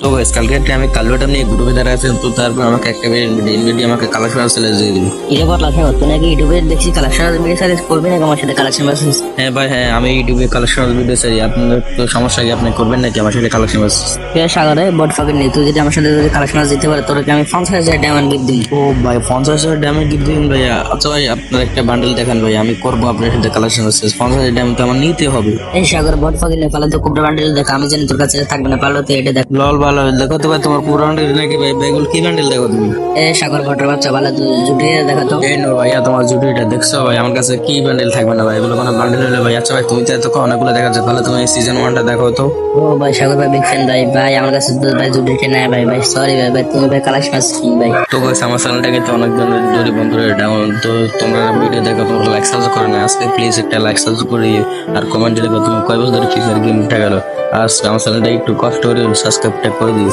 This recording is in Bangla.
তো guys, কালকে একটা আমি কালুটা নিয়ে গ্রুপে দাঁড়া আছেন তো তারপর আমাকে একটা ইনভিডি আমাকে কালেকশন আসলে দিয়ে দিবি। ইরে বটলা ফেরত তুই নাকি? ইউটিউবে দেখছি কালেকশন ভিডিও সার্চ করবি নাকি আমার সাথে কালেকশন বাসিস হ্যাঁ ভাই হ্যাঁ আমি ইউটিউবে কালেকশন ভিডিও চাই আপনার তো সমস্যা কি? আপনি করবেন নাকি আমার সাথে কালেকশন তুই আর সাগরে বট ফাঁকি নেই তুই যদি আমার সাথে যদি কালেকশন দিতে পারে তোরকে আমি পঞ্চাশ হাজার ডায়মন্ড গিফট দিই ও ভাই পঞ্চাশ হাজার ড্যামের গিফট দিন ভাইয়া আচ্ছা ভাই আপনার একটা বান্ডেল দেখান ভাই আমি করব আপনার সাথে কালেকশন আছে পঞ্চাশ হাজার ড্যাম তো আমার নিতে হবে। এই সাগর বট ফাঁকি নেই পালে তো কুবরা বান্ডেল দেখ আমি জানি তোর কাছে থাকবে না পারলে তো এটা দেখ। লল ভালো দেখো তো ভাই তোমার পুরো নাকি ভাই বেগুল কি বান্ডেল দেখো তুমি? এ সাগর বটের বাচ্চা ভালো জুটিয়ে দেখা তো। এই নো ভাইয়া তোমার জুটিটা দেখছ ভাই? আমার কাছে কি বান্ডেল থাকবে না ভাই? এগুলো কোনো বান্ডেল হলে ভাই আচ্ছা ভাই তুমি তো এত অনেকগুলো দেখাচ্ছ তাহলে তুমি সিজন ওয়ানটা দেখো তো। ও ভাই সাগর ভাই বিগ ফ্যান ভাই। ভাই আমার কাছে তো ভাই জুটিতে নাই ভাই। ভাই সরি ভাই ভাই তুমি ভাই কালেকশন আছে কি ভাই? তো গাইস আমার চ্যানেলটাকে তো অনেক জনের জোরে বন্ধুরা ডাউন তো তোমরা ভিডিও দেখো তোমরা লাইক সাবস্ক্রাইব করে না আজকে প্লিজ একটা লাইক সাবস্ক্রাইব করে আর কমেন্টে লিখো তুমি কয় বছর ধরে ফ্রি ফায়ার গেম খেলো? আর আমার চ্যানেলটা একটু কষ্ট করে সাবস্ক্রাইবটা করে দিও।